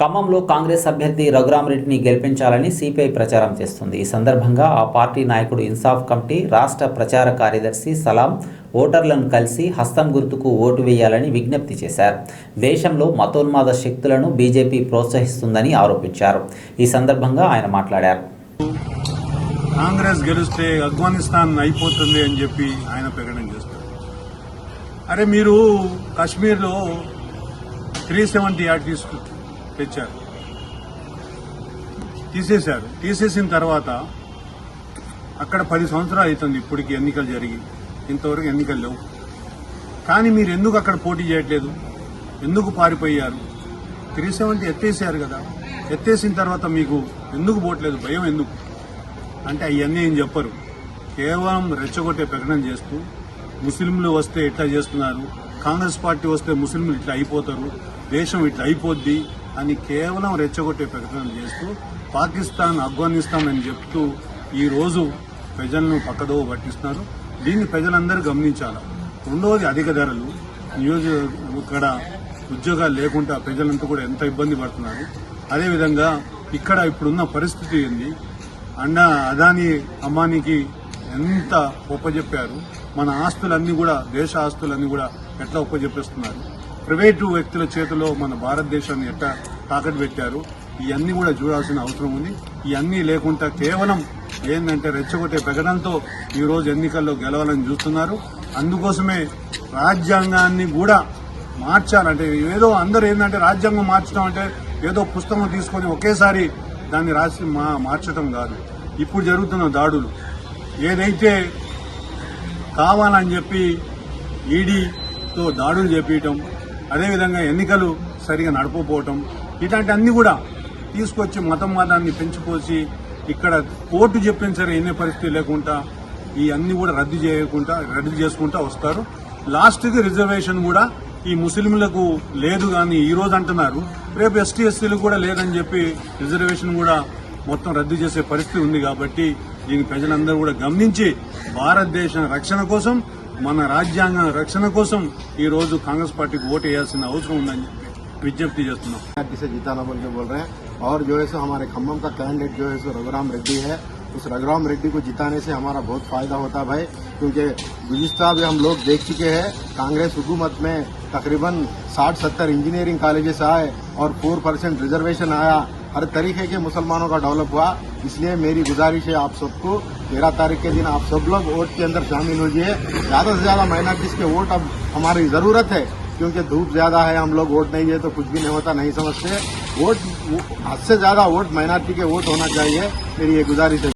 ఖమ్మంలో కాంగ్రెస్ అభ్యర్థి రఘురామరెడ్డిని గెలిపించాలని సిపిఐ ప్రచారం చేస్తుంది. ఈ సందర్భంగా ఆ పార్టీ నాయకుడు ఇన్సాఫ్ కమిటీ రాష్ట్ర ప్రచార కార్యదర్శి సలాం ఓటర్లను కలిసి హస్తం గుర్తుకు ఓటు వేయాలని విజ్ఞప్తి చేశారు. దేశంలో మతోన్మాద శక్తులను బీజేపీ ప్రోత్సహిస్తుందని ఆరోపించారు. ఈ సందర్భంగా ఆయన మాట్లాడారు. కాంగ్రెస్ గెలిస్తే ఆఫ్ఘనిస్తాన్ అయిపోతుంది అని చెప్పి ఆయన ప్రకటన చేస్తారు. అరే మీరు కాశ్మీర్లో త్రీ సెవెంటీ యాడ్ తీసుకుంటారు తెచ్చారు. తీసేశారు. తీసేసిన తర్వాత అక్కడ పది సంవత్సరాలు అవుతుంది ఇప్పటికి ఎన్నికలు జరిగి. ఇంతవరకు ఎన్నికలు లేవు. కానీ మీరు ఎందుకు అక్కడ పోటీ చేయట్లేదు? ఎందుకు పారిపోయారు? త్రీ సెవెంటీ ఎత్తేసారు కదా. ఎత్తేసిన తర్వాత మీకు ఎందుకు పోవట్లేదు? భయం ఎందుకు? అంటే అవన్నీ ఏం చెప్పరు. కేవలం రెచ్చగొట్టే ప్రకటన చేస్తూ ముస్లింలు వస్తే ఇట్లా చేస్తున్నారు? కాంగ్రెస్ పార్టీ వస్తే ముస్లింలు ఇట్లా అయిపోతారు. దేశం ఇట్లా అయిపోద్ది. అని కేవలం రెచ్చగొట్టే ప్రకటనలు చేస్తూ పాకిస్తాన్ ఆఫ్ఘనిస్తాన్ అని చెప్తూ ఈరోజు ప్రజలను పక్కదోవ పట్టిస్తున్నారు. దీన్ని ప్రజలందరూ గమనించాలి? రెండవది అధిక ధరలు. నియోజక ఇక్కడ ఉద్యోగాలు లేకుండా ప్రజలంతా కూడా ఎంత ఇబ్బంది పడుతున్నారు. అదేవిధంగా ఇక్కడ ఇప్పుడున్న పరిస్థితి ఏంది? అన్న అదాని అమ్మానికి ఎంత ఒప్పజెప్పారు? మన ఆస్తులన్నీ కూడా దేశ ఆస్తులన్నీ కూడా ఎట్లా ఒప్పజెప్పేస్తున్నారు? ప్రైవేటు వ్యక్తుల చేతిలో మన భారతదేశాన్ని ఎట్లా తాకట్టు పెట్టారు ఇవన్నీ కూడా చూడాల్సిన అవసరం ఉంది. ఇవన్నీ లేకుండా కేవలం ఏంటంటే రెచ్చగొట్టే ప్రకటనతో ఈరోజు ఎన్నికల్లో గెలవాలని చూస్తున్నారు. అందుకోసమే రాజ్యాంగాన్ని కూడా మార్చాలంటే ఏదో అందరూ ఏంటంటే రాజ్యాంగం మార్చడం అంటే ఏదో పుస్తకం తీసుకొని ఒకేసారి దాన్ని రాసి మా మార్చడం కాదు. ఇప్పుడు జరుగుతున్న దాడులు. ఏదైతే కావాలని చెప్పి ఈడీతో దాడులు చేపించటం అదేవిధంగా ఎన్నికలు సరిగా నడపకపోవటం ఇట్లాంటి అన్ని కూడా తీసుకొచ్చి మతం మతాన్ని పెంచుకోసి ఇక్కడ కోర్టు చెప్పిన సరే ఎన్నే పరిస్థితి లేకుండా ఈ అన్ని కూడా రద్దు చేయకుండా రద్దు చేసుకుంటా వస్తారు. లాస్ట్కి రిజర్వేషన్ కూడా ఈ ముస్లింలకు లేదు కానీ ఈ రోజు అంటున్నారు. రేపు ఎస్టీ ఎస్సీలకు కూడా లేదని చెప్పి రిజర్వేషన్ కూడా మొత్తం రద్దు చేసే పరిస్థితి ఉంది కాబట్టి దీని ప్రజలందరూ కూడా గమనించి భారతదేశ రక్షణ కోసం మన రాజ్యాంగ రక్షణ కోసం ఈ రోజు కాంగ్రెస్ పార్టీకి ఓటు వేయాల్సిన అవసరం ఉందని చెప్పి విజ్ఞప్తి చేస్తున్నాం पार्टी से जीताना बोल के बोल रहे हैं और जो है सो हमारे खम्भम का कैंडिडेट जो है सो रघुराम रेड्डी है उस रघुराम रेड्डी को जिताने से हमारा बहुत फायदा होता है भाई क्योंकि गुजस्ता भी हम लोग देख चुके हैं कांग्रेस हुकूमत में तकरीबन 60-70 इंजीनियरिंग कॉलेजेस आए और 4 परसेंट रिजर्वेशन आया हर तरीके के मुसलमानों का डेवलप हुआ। इसलिए मेरी गुजारिश है आप सबको, तेरह तारीख के दिन आप सब लोग वोट के अंदर शामिल हो जाइए ज़्यादा से ज़्यादा माइनॉरिटीज के वोट अब हमारी ज़रूरत है, क्योंकि धूप ज़्यादा है, हम लोग वोट नहीं है तो कुछ भी नहीं होता, नहीं समझते। वोट हद से ज़्यादा वोट माइनॉरिटी के वोट होना चाहिए, मेरी ये गुजारिश है।